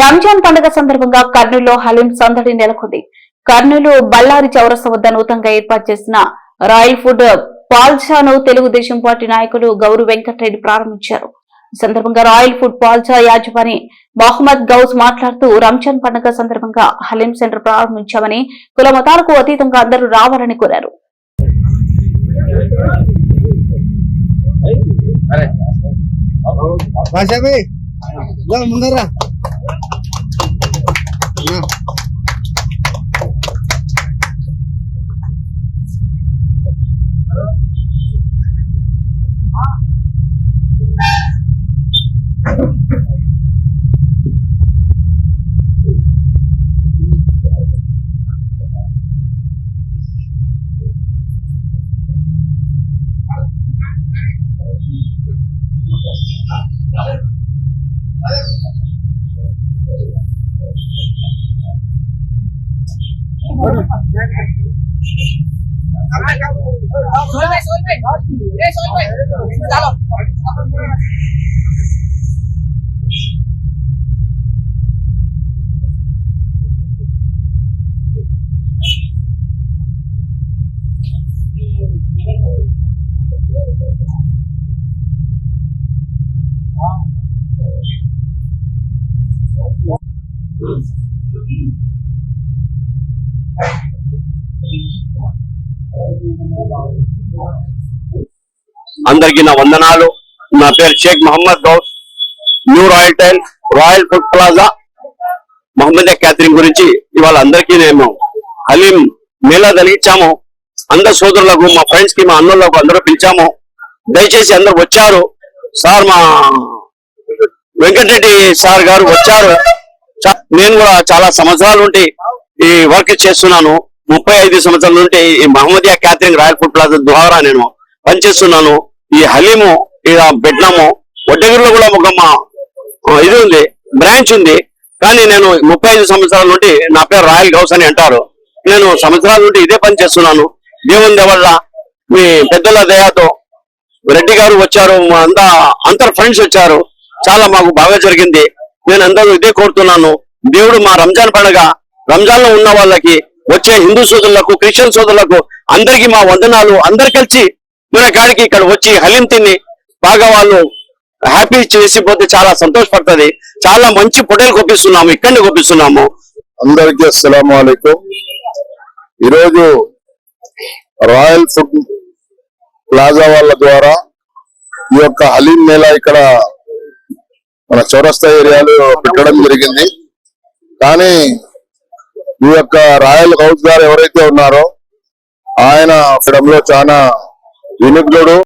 రంజాన్ పండుగ సందర్భంగా కర్నూలులో హలీం సందడి నెలకొంది. కర్నూలు బళ్ళారి చౌరస్తా వద్ద నూతనంగా ఏర్పాటు చేసిన రాయల్ ఫుడ్ పాల్చాను తెలుగుదేశం పార్టీ నాయకులు గౌరు వెంకటరెడ్డి ప్రారంభించారు. ఈ సందర్భంగా రాయల్ ఫుడ్ పాల్చా యాజమాని మహమ్మద్ గౌస్ మాట్లాడుతూ రంజాన్ పండుగ సందర్భంగా హలీం సెంటర్ ప్రారంభించామని కుల మతాలకు అతీతంగా అందరూ రావాలని కోరారు. Yeah. Thank mm -hmm. you. అందరికీ నా వందనాలు. నా పేరు Sheikh Mohammed Ghouse. New royal tile royal food plaza. Mohammed catering గురించి ఇవాళ అందరికీ మేము హలీం మేళా కలిగించాము. అందరు సోదరులకు మా ఫ్రెండ్స్కి మా అన్నోళ్ళకు అందరూ పిలిచాము. దయచేసి అందరు వచ్చారు. సార్ మా వెంకటరెడ్డి సార్ గారు వచ్చారు. నేను కూడా చాలా సంవత్సరాలు నుండి ఈ వర్క్ చేస్తున్నాను. ముప్పై ఐదు సంవత్సరాల నుండి ఈ Mohammadiya catering royal food plaza ద్వారా నేను పనిచేస్తున్నాను. ఈ హలీము ఇలా పెట్టినాము వడ్డగిరిలో కూడా ఒక మా ఇది ఉంది బ్రాంచ్ ఉంది. కానీ నేను ముప్పై ఐదు సంవత్సరాల నుండి నా పేరు రాయల్ గౌస్ అని అంటారు. నేను సంవత్సరాల నుండి ఇదే పని చేస్తున్నాను. దేవుని వల్ల మీ పెద్దల దయాతో రెడ్డి గారు వచ్చారు మా అంతా అందరు ఫ్రెండ్స్ వచ్చారు. చాలా మాకు బాగా జరిగింది. నేను అందరూ ఇదే కోరుతున్నాను. దేవుడు మా రంజాన్ పండుగ రంజాన్లో ఉన్న వాళ్ళకి వచ్చే హిందూ సోదరులకు క్రిస్టియన్ సోదరులకు అందరికీ మా వందనాలు. అందరు కలిసి మన కాడికి ఇక్కడ వచ్చి హలీం తిని బాగా వాళ్ళు హ్యాపీ చేసిపోతే చాలా సంతోషపడుతుంది. చాలా మంచి పొటలు కొప్పిస్తున్నాము ఇక్కడిని కొప్పిస్తున్నాము. అందరికీ అస్సలం వాలేకుం ఈరోజు రాయల్ ఫుడ్ ప్లాజా వాళ్ళ ద్వారా ఈ యొక్క హలీం మేళా ఇక్కడ మన చౌరస్తా ఏరియాలో పెట్టడం జరిగింది. కానీ ఈ యొక్క రాయల్ హౌస్ గారు ఎవరైతే ఉన్నారో ఆయన పెట్టడంలో చాలా వినిగ్ధుడు